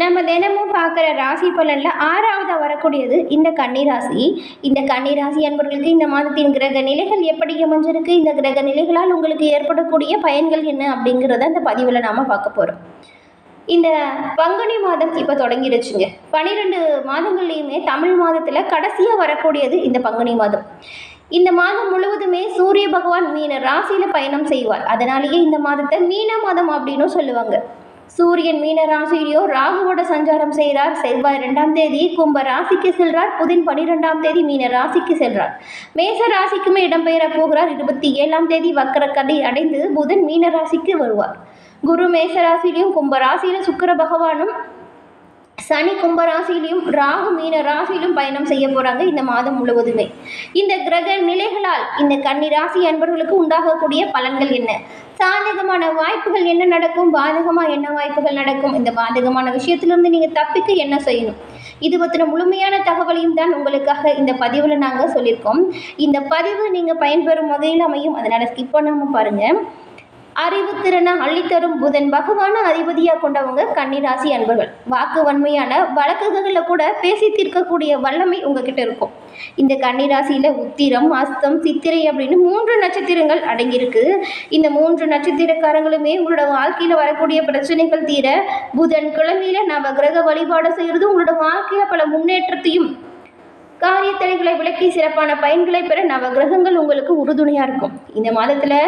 நம்ம தினமும் பார்க்குற ராசி பலனில் ஆறாவதாக வரக்கூடியது இந்த கன்னிராசி இந்த கன்னிராசி அன்பர்களுக்கு இந்த மாதத்தின் கிரக நிலைகள் எப்படி அமைஞ்சிருக்கு? இந்த கிரக நிலைகளால் உங்களுக்கு ஏற்படக்கூடிய பயன்கள் என்ன அப்படிங்கிறத இந்த பதிவில் நாம் பார்க்க போகிறோம் இந்த பங்குனி மாதம் இப்போ தொடங்கிடுச்சுங்க பன்னிரெண்டு மாதங்கள்லையுமே தமிழ் மாதத்தில் கடைசியாக வரக்கூடியது இந்த பங்குனி மாதம். இந்த மாதம் முழுவதுமே சூரிய பகவான் மீன ராசியில் பயணம் செய்வார். அதனாலேயே இந்த மாதத்தை மீன மாதம் அப்படின்னு சொல்லுவாங்க. சூரியன் மீன ராசியிலோ ராகுவோட சஞ்சாரம் செய்கிறார். செவ்வாய் ரெண்டாம் தேதி கும்ப ராசிக்கு செல்றார். புதின் பனிரெண்டாம் தேதி மீன ராசிக்கு செல்றார். மேச ராசிக்குமே இடம்பெயர போகிறார். இருபத்தி ஏழாம் தேதி வக்கரக்கதை அடைந்து புதன் மீன ராசிக்கு வருவார். குரு மேச ராசியிலையும் கும்ப ராசியில சுக்கிர பகவானும் சனி கும்ப ராசியிலையும் ராகு மீன ராசியிலும் பயணம் செய்ய போகிறாங்க இந்த மாதம் முழுவதுமே. இந்த கிரக நிலைகளால் இந்த கன்னி ராசி அன்பர்களுக்கு உண்டாகக்கூடிய பலன்கள் என்ன? சாதகமான வாய்ப்புகள் என்ன நடக்கும்? பாதகமாக என்ன வாய்ப்புகள் நடக்கும்? இந்த பாதகமான விஷயத்திலிருந்து நீங்கள் தப்பிக்க என்ன செய்யணும்? இது பற்றின முழுமையான தகவலையும் தான் உங்களுக்காக இந்த பதிவில் நாங்கள் சொல்லியிருக்கோம். இந்த பதிவு நீங்கள் பயன்பெறும் வகையில் அமையும். அதனால் ஸ்கிப் பண்ணாமல் பாருங்கள் அறிவுத்திறனை அள்ளித்தரும் புதன் பகவான அதிபதியாக கொண்டவங்க கன்னிராசி அன்பர்கள். வாக்கு வன்மையான வழக்குகளில் கூட பேசி தீர்க்கக்கூடிய வல்லமை உங்ககிட்ட இருக்கும். இந்த கன்னிராசியில் உத்திரம் அஸ்தம் சித்திரை அப்படின்னு மூன்று நட்சத்திரங்கள் அடங்கியிருக்கு. இந்த மூன்று நட்சத்திரக்காரங்களுமே உங்களோட வாழ்க்கையில் வரக்கூடிய பிரச்சனைகள் தீர புதன் கிழமையில நவகிரக வழிபாடு செய்கிறது உங்களோட வாழ்க்கையில் பல முன்னேற்றத்தையும் காரிய தடைகளை சிறப்பான பயன்களை பெற நவ கிரகங்கள் உங்களுக்கு உறுதுணையாக இருக்கும். இந்த மாதத்தில்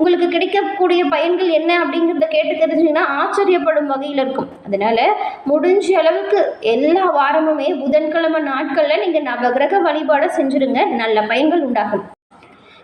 உங்களுக்கு கிடைக்கக்கூடிய பயன்கள் என்ன அப்படிங்கிறத கேட்டு தெரிஞ்சிங்கன்னா ஆச்சரியப்படும் வகையில் இருக்கும். அதனால் முடிஞ்ச அளவுக்கு எல்லா வாரமுமே புதன்கிழமை நாட்களில் நீங்கள் நவ கிரக வழிபாடை செஞ்சுருங்க. நல்ல பயன்கள் உண்டாகும்.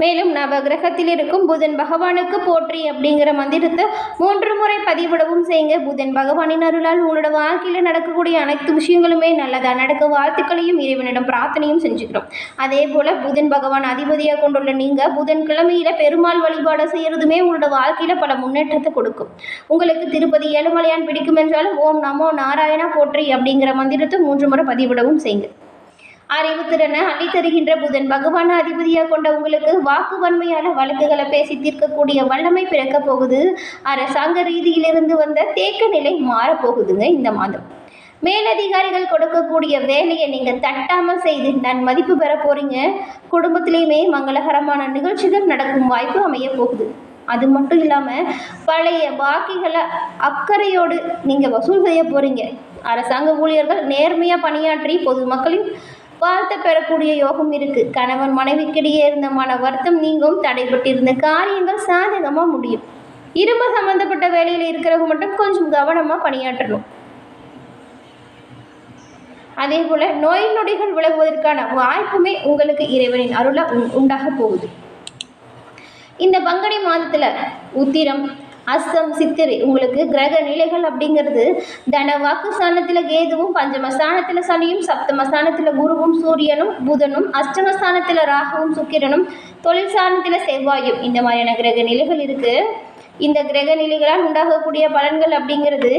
மேலும் நவகிரகத்தில் இருக்கும் புதன் பகவானுக்கு போற்றி அப்படிங்கிற மந்திரத்தை மூன்று முறை பதிவிடவும் செய்யுங்க. புதன் பகவானின் அருளால் உங்களோட வாழ்க்கையில் நடக்கக்கூடிய அனைத்து விஷயங்களுமே நல்லதாக நடக்க வாழ்த்துக்களையும் இறைவனிடம் பிரார்த்தனையும் செஞ்சுக்கிறோம். அதே போல் புதன் பகவான் அதிபதியாக கொண்டுள்ள நீங்கள் புதன் கிழமையில் பெருமாள் வழிபாடு செய்கிறதுமே உங்களோட வாழ்க்கையில் பல முன்னேற்றத்தை கொடுக்கும். உங்களுக்கு திருப்பதி ஏழுமலையான் பிடிக்கும் என்றாலும் ஓம் நமோ நாராயணா போற்றி அப்படிங்கிற மந்திரத்தை மூன்று முறை பதிவிடவும் செய்யுங்க. அறிவுத்திறனை அள்ளி தருகின்ற புதன் பகவான அதிபதியாக கொண்ட உங்களுக்கு வாக்கு வன்மையான வழக்குகளை பேசி தீர்க்கக்கூடிய வல்லமை பிறக்க போகுது. அரசாங்க ரீதியிலிருந்து வந்த தேக்க நிலை மாறப்போகுதுங்க இந்த மாதம். மேலதிகாரிகள் கொடுக்கக்கூடிய வேலையை நீங்கள் தட்டாமல் செய்து நன் மதிப்பு பெற போறீங்க. குடும்பத்திலையுமே மங்களகரமான நிகழ்ச்சிகள் நடக்கும் வாய்ப்பு அமைய போகுது. அது மட்டும் இல்லாமல் பழைய பாக்கிகளை அக்கறையோடு நீங்கள் வசூல் செய்ய போகிறீங்க அரசாங்க ஊழியர்கள் நேர்மையாக பணியாற்றி பொதுமக்களின் வாழ்த்து பெறக்கூடிய யோகம் இருக்கு. கணவன் மனைவிக்கிடையே இருந்த மன வருத்தம் நீங்கும் தடைப்பட்டிருந்த காரியங்கள் சாதகமாக முடியும். இரும்பு சம்மந்தப்பட்ட வேலையில் இருக்கிறவங்க மட்டும் கொஞ்சம் கவனமாக பணியாற்றணும். அதே போல நோய் நொடிகள் விலகுவதற்கான வாய்ப்புமே உங்களுக்கு இறைவனின் அருளை உண்டாக போகுது. இந்த பங்குனி மாதத்தில் உத்திரம் அஸ்தம் சித்திரை. உங்களுக்கு கிரக நிலைகள் அப்படிங்கிறது தன வாக்கு ஸ்தானத்தில் கேதுவும் பஞ்சம ஸ்தானத்தில் சனியும் சப்தம ஸ்தானத்தில் குருவும் சூரியனும் புதனும் அஷ்டம ஸ்தானத்தில் ராகுவும் சுக்கிரனும் தொழில் ஸ்தானத்தில் செவ்வாயும். இந்த மாதிரியான கிரக நிலைகள் இருக்குது இந்த கிரக நிலைகளால் உண்டாகக்கூடிய பலன்கள் அப்படிங்கிறது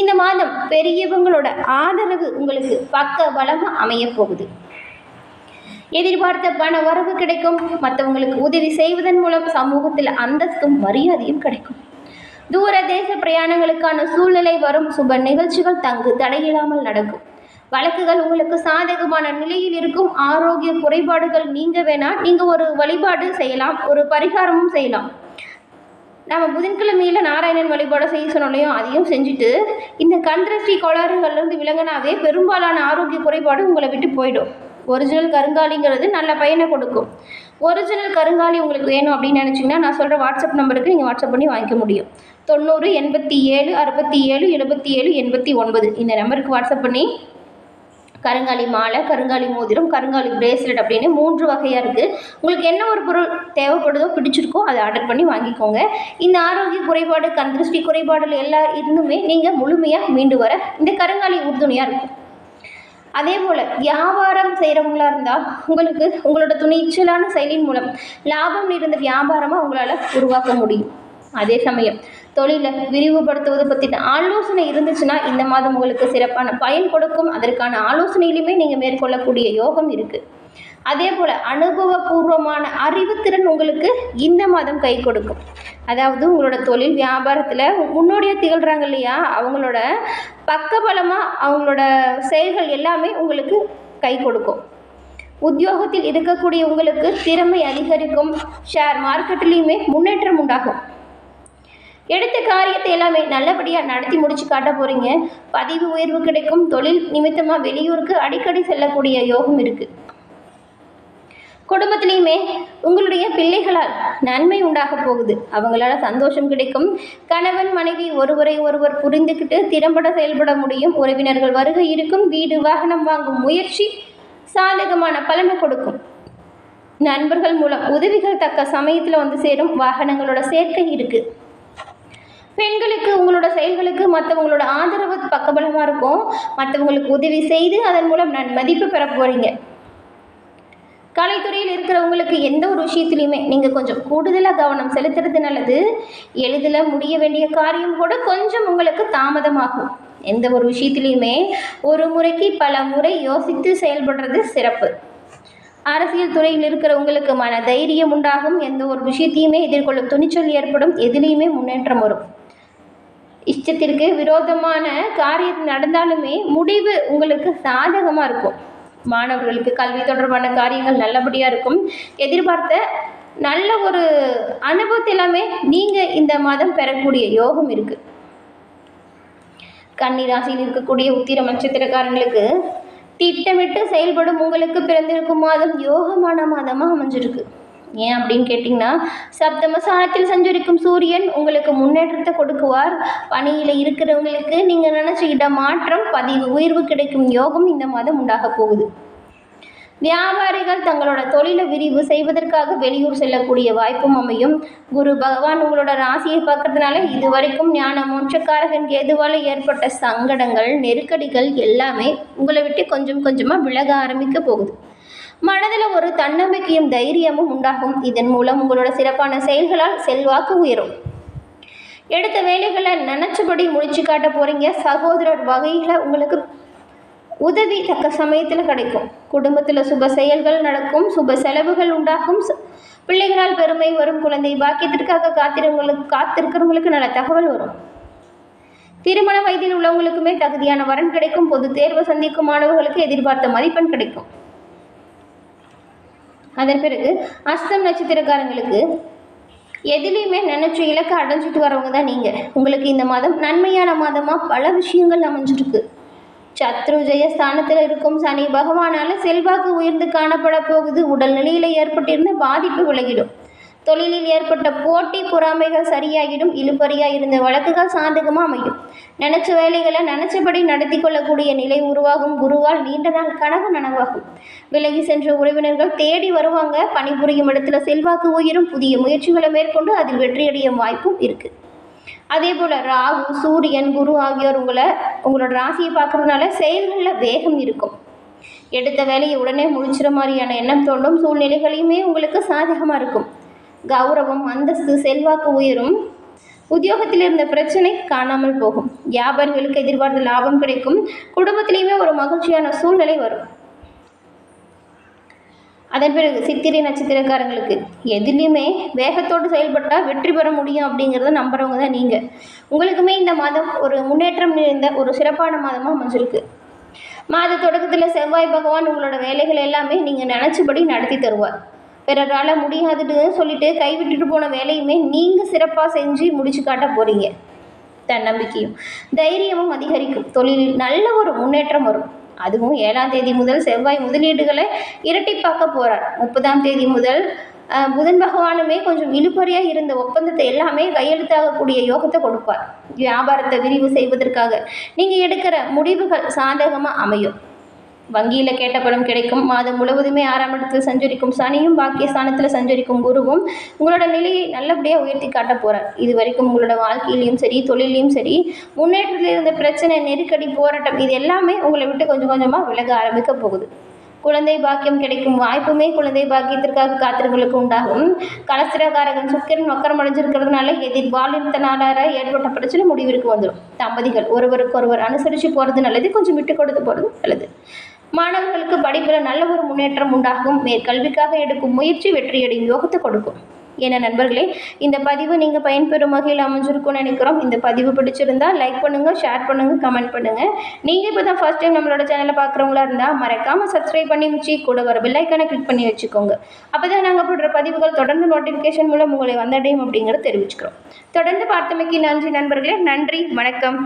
இந்த மாதம் பெரியவங்களோட ஆதரவு உங்களுக்கு பக்க பலமாக அமையப் போகுது. எதிர்பார்த்த பண வரவு கிடைக்கும். மற்றவங்களுக்கு உதவி செய்வதன் மூலம் சமூகத்தில் அந்தஸ்தும் மரியாதையும் கிடைக்கும். தூர தேச பிரயாணங்களுக்கான சூழ்நிலை வரும். சுப நிகழ்ச்சிகள் தங்கு தடையில்லாமல் நடக்கும். வழக்குகள் உங்களுக்கு சாதகமான நிலையில் இருக்கும். ஆரோக்கிய குறைபாடுகள் நீங்க வேணா நீங்கள் ஒரு வழிபாடு செய்யலாம். ஒரு பரிகாரமும் செய்யலாம். நம்ம புதன்கிழமையில நாராயணன் வழிபாடு செய்ய சொன்னோம் அதையும் செஞ்சுட்டு இந்த கந்திரஸ்ரீ கோளாறுகள்லேருந்து விலங்கினாவே பெரும்பாலான ஆரோக்கிய குறைபாடு உங்களை விட்டு போயிடும். ஒரிஜினல் கருங்காலிங்கிறது நல்ல பயனை கொடுக்கும். ஒரிஜினல் கருங்காலி உங்களுக்கு வேணும் அப்படின்னு நினச்சிங்கன்னா நான் சொல்கிற வாட்ஸ்அப் நம்பருக்கு நீங்கள் வாட்ஸ்அப் பண்ணி வாங்கிக்க முடியும். தொண்ணூறு எண்பத்தி ஏழு அறுபத்தி ஏழு எழுபத்தி ஏழு எண்பத்தி ஒன்பது. இந்த நம்பருக்கு வாட்ஸ்அப் பண்ணி கருங்காலி மாலை கருங்காலி மோதிரம் கருங்காலி பிரேஸ்லெட் அப்படின்னு மூன்று வகையாக இருக்குது உங்களுக்கு என்ன ஒரு பொருள் தேவைப்படுதோ பிடிச்சிருக்கோ அதை ஆர்டர் பண்ணி வாங்கிக்கோங்க. இந்த ஆரோக்கிய குறைபாடு கந்திருஷ்டி குறைபாடுகள் எல்லா இருந்துமே நீங்கள் முழுமையாக மீண்டு வர இந்த கருங்காலி உறுதுணையாக இருக்கும். அதே போல் வியாபாரம் செய்கிறவங்களா இருந்தால் உங்களுக்கு உங்களோட துணிச்சலான செயலின் மூலம் லாபம் இருந்த வியாபாரமாக உங்களால் உருவாக்க முடியும். அதே சமயம் தொழிலை விரிவுபடுத்துவது பற்றின ஆலோசனை இருந்துச்சுன்னா இந்த மாதம் உங்களுக்கு சிறப்பான பயன் கொடுக்கும். அதற்கான ஆலோசனையிலுமே நீங்கள் மேற்கொள்ளக்கூடிய யோகம் இருக்குது அதே போல் அனுபவபூர்வமான அறிவுத்திறன் உங்களுக்கு இந்த மாதம் கை கொடுக்கும். அதாவது உங்களோட தொழில் வியாபாரத்தில் முன்னோடியாக திகழ்கிறாங்க இல்லையா? அவங்களோட பக்கபலமாக அவங்களோட செயல்கள் எல்லாமே உங்களுக்கு கை கொடுக்கும். உத்தியோகத்தில் இருக்கக்கூடிய உங்களுக்கு திறமை அதிகரிக்கும். ஷேர் மார்க்கெட்லேயுமே முன்னேற்றம் உண்டாகும். எடுத்த காரியத்தை எல்லாமே நல்லபடியாக நடத்தி முடிச்சு காட்ட போகிறீங்க பதிவு உயர்வு கிடைக்கும். தொழில் நிமித்தமாக வெளியூருக்கு அடிக்கடி செல்லக்கூடிய யோகம் இருக்குது குடும்பத்திலையுமே உங்களுடைய பிள்ளைகளால் நன்மை உண்டாக போகுது. அவங்களால சந்தோஷம் கிடைக்கும். கணவன் மனைவி ஒருவரை ஒருவர் புரிந்துக்கிட்டு திறம்பட செயல்பட முடியும். உறவினர்கள் வருகை இருக்கும். வீடு வாகனம் வாங்கும் முயற்சி சாதகமான பலனை கொடுக்கும். நண்பர்கள் மூலம் உதவிகள் தக்க சமயத்தில் வந்து சேரும். வாகனங்களோட சேர்க்கை இருக்குது பெண்களுக்கு உங்களோட செயல்களுக்கு மற்றவங்களோட ஆதரவு பக்கபலமாக இருக்கும். மற்றவங்களுக்கு உதவி செய்து அதன் மூலம் நான் மதிப்பு பெற போகிறீங்க கலைத்துறையில் இருக்கிறவங்களுக்கு எந்த ஒரு விஷயத்துலையுமே நீங்கள் கொஞ்சம் கூடுதலாக கவனம் செலுத்துறது நல்லது. எளிதில் முடிய வேண்டிய காரியம் கூட கொஞ்சம் உங்களுக்கு தாமதமாகும். எந்த ஒரு விஷயத்துலையுமே ஒரு முறைக்கு பல முறை யோசித்து செயல்படுறது சிறப்பு. அரசியல் துறையில் இருக்கிறவங்களுக்கு மன தைரியம் உண்டாகும். எந்த ஒரு விஷயத்தையுமே எதிர்கொள்ளும் துணிச்சல் ஏற்படும். எதுலேயுமே முன்னேற்றம் வரும். இஷ்டத்திற்கு விரோதமான காரியம் நடந்தாலுமே முடிவு உங்களுக்கு சாதகமாக இருக்கும். மாணவர்களுக்கு கல்வி தொடர்பான காரியங்கள் நல்லபடியாக இருக்கும். எதிர்பார்த்த நல்ல ஒரு அனுபவத்தை எல்லாமே நீங்கள் இந்த மாதம் பெறக்கூடிய யோகம் இருக்குது கன்னி ராசியில் இருக்கக்கூடிய உத்திர நட்சத்திரக்காரங்களுக்கு திட்டமிட்டு செயல்படும் உங்களுக்கு பிறந்திருக்கும் மாதம் யோகமான மாதமாக அமைஞ்சிருக்கு. ஏன் அப்படின்னு கேட்டிங்கன்னா சப்தமசானத்தில் சஞ்சரிக்கும் சூரியன் உங்களுக்கு முன்னேற்றத்தை கொடுக்குவார். பணியில் இருக்கிறவங்களுக்கு நீங்கள் நினச்சிக்கிட்ட மாற்றம் பதிவு உயர்வு கிடைக்கும் யோகம் இந்த மாதம் உண்டாக போகுது. வியாபாரிகள் தங்களோட தொழிலை விரிவு செய்வதற்காக வெளியூர் செல்லக்கூடிய வாய்ப்பும் அமையும். குரு பகவான் உங்களோட ராசியை பார்க்கறதுனால இது வரைக்கும் ஞான மோட்சக்காரகன் கேதுவால் ஏற்பட்ட சங்கடங்கள் நெருக்கடிகள் எல்லாமே உங்களை விட்டு கொஞ்சம் கொஞ்சமாக விலக ஆரம்பிக்க போகுது. மனதில் ஒரு தன்னம்பிக்கையும் தைரியமும் உண்டாகும். இதன் மூலம் உங்களோட சிறப்பான செயல்களால் செல்வாக்கு உயரும். எடுத்த வேலைகளை நினச்சபடி முடிச்சு காட்ட போகிறீங்க சகோதரர் வகையில் உங்களுக்கு உதவி தக்க சமயத்தில் கிடைக்கும். குடும்பத்தில் சுப செயல்கள் நடக்கும் சுப செலவுகள் உண்டாகும். பிள்ளைகளால் பெருமை வரும். குழந்தை பாக்கியத்திற்காக காத்திருங்களுக்கு காத்திருக்கிறவங்களுக்கு நல்ல தகவல் வரும். திருமண வயதில் உள்ளவங்களுக்குமே தகுதியான வரன் கிடைக்கும். பொது தேர்வு சந்திக்கும் மாணவர்களுக்கு எதிர்பார்த்த மதிப்பெண் கிடைக்கும். அதன் பிறகு அஸ்தம் நட்சத்திரக்காரங்களுக்கு எதுலேயுமே நினச்ச இலக்கை அடைஞ்சிட்டு வரவங்க தான் நீங்கள் உங்களுக்கு இந்த மாதம் நன்மையான மாதமாக பல விஷயங்கள் அமைஞ்சிருக்கு. சத்ருஜய ஸ்தானத்தில் இருக்கும் சனி பகவானால செல்வாக்கு உயர்ந்து காணப்பட போகுது. உடல் நிலையில் ஏற்பட்டிருந்த பாதிப்பு விலகிடும். தொழிலில் ஏற்பட்ட போட்டி பொறாமைகள் சரியாகிடும் இழுபறியாக இருந்த வழக்குகள் சாதகமாக அமையும். நினச்ச வேலைகளை நினச்சபடி நடத்தி கொள்ளக்கூடிய நிலை உருவாகும். குருவால் நீண்ட நாள் கனவு நனவாகும். விலகி சென்ற உறவினர்கள் தேடி வருவாங்க. பணிபுரியும் இடத்துல செல்வாக்கு உயரும். புதிய முயற்சிகளை மேற்கொண்டு அதில் வெற்றியடையும் வாய்ப்பும் இருக்குது அதே போல் ராகு சூரியன் குரு ஆகியோர் உங்களை உங்களோட ராசியை பார்க்கறதுனால செயல்களில் வேகம் இருக்கும். எடுத்த வேலையை உடனே முடிச்சிற மாதிரியான எண்ணம் தோண்டும் சூழ்நிலைகளையுமே உங்களுக்கு சாதகமாக இருக்கும். கௌரவம் அந்தஸ்து செல்வாக்கு உயரும். உத்தியோகத்தில் இருந்த பிரச்சனை காணாமல் போகும். வியாபாரிகளுக்கு எதிர்பார்த்த லாபம் கிடைக்கும். குடும்பத்திலையுமே ஒரு மகிழ்ச்சியான சூழ்நிலை வரும். அதன் பிறகு சித்திரை நட்சத்திரக்காரங்களுக்கு எதுலேயுமே வேகத்தோடு செயல்பட்டால் வெற்றி பெற முடியும் அப்படிங்கிறத நம்புறவங்க தான் நீங்கள் உங்களுக்குமே இந்த மாதம் ஒரு முன்னேற்றம் நிறைந்த ஒரு சிறப்பான மாதமாக அமைஞ்சிருக்கு. மாத தொடக்கத்தில் செவ்வாய் பகவான் உங்களோட வேலைகள் எல்லாமே நீங்கள் நினச்சபடி நடத்தி தருவார். பிறரால் முடியாதுன்னு சொல்லிட்டு கைவிட்டுட்டு போன வேலையுமே நீங்கள் சிறப்பாக செஞ்சு முடிச்சு காட்ட போகிறீங்க தன்னம்பிக்கையும் தைரியமும் அதிகரிக்கும். தொழிலில் நல்ல ஒரு முன்னேற்றம் வரும். அதுவும் ஏழாம் தேதி முதல் செவ்வாய் முதலீடுகளை இரட்டிப்பாக்க போகிறார் முப்பதாம் தேதி முதல் புதன் பகவானுமே கொஞ்சம் இழுபறியாக இருந்த ஒப்பந்தத்தை எல்லாமே கையெழுத்தாகக்கூடிய யோகத்தை கொடுப்பார். வியாபாரத்தை விரிவு செய்வதற்காக நீங்கள் எடுக்கிற முடிவுகள் சாதகமாக அமையும். வங்கியில் கேட்ட பணம் கிடைக்கும். மாதம் முழுவதுமே ஆறாம் இடத்தில் சஞ்சரிக்கும் சனியும் பாக்கியஸ்தானத்தில் சஞ்சரிக்கும் குருவும் உங்களோட நிலையை நல்லபடியாக உயர்த்தி காட்ட போகிறார் இது வரைக்கும் உங்களோட வாழ்க்கையிலையும் சரி தொழிலையும் சரி முன்னேற்றத்தில் இருந்த பிரச்சனை நெருக்கடி போராட்டம் இது எல்லாமே உங்களை விட்டு கொஞ்சம் கொஞ்சமாக விலக ஆரம்பிக்க போகுது. குழந்தை பாக்கியம் கிடைக்கும் வாய்ப்புமே குழந்தை பாக்கியத்திற்காக காத்திரங்களுக்கு உண்டாகும். கலஸ்திரகாரகன் சுக்கரன் மக்கரம் அடைஞ்சிருக்கிறதுனால எதிர்பாலினத்தினால ஏற்பட்ட பிரச்சனை முடிவிற்கு வந்துடும் தம்பதிகள் ஒருவருக்கு ஒருவர் அனுசரித்து போகிறது நல்லது கொஞ்சம் விட்டு கொடுத்து போகிறது நல்லது. மாணவர்களுக்கு படிப்பில் நல்ல ஒரு முன்னேற்றம் உண்டாகும். மேற்கல்விக்காக எடுக்கும் முயற்சி வெற்றியடையும் யோகத்தை கொடுக்கும். ஏன்னா நண்பர்களே இந்த பதிவு நீங்கள் பயன்பெறும் வகையில் அமைஞ்சிருக்கும்னு நினைக்கிறோம். இந்த பதிவு பிடிச்சிருந்தா லைக் பண்ணுங்கள் ஷேர் பண்ணுங்கள் கமெண்ட் பண்ணுங்கள் நீங்கள் இப்போ தான் ஃபர்ஸ்ட் டைம் நம்மளோட சேனலை பார்க்குறவங்களா இருந்தால் மறக்காமல் சப்ஸ்கிரைப் பண்ணி வச்சு கூட வர பெல்லைக்கானை கிளிக் பண்ணி வச்சுக்கோங்க. அப்போ தான் நாங்கள் போடுற பதிவுகள் தொடர்ந்து நோட்டிஃபிகேஷன் மூலம் உங்களை வந்தடையும் அப்படிங்கிறத தெரிவிச்சுக்கிறோம். தொடர்ந்து பார்த்தமைக்கு நன்றி நண்பர்களே. நன்றி வணக்கம்.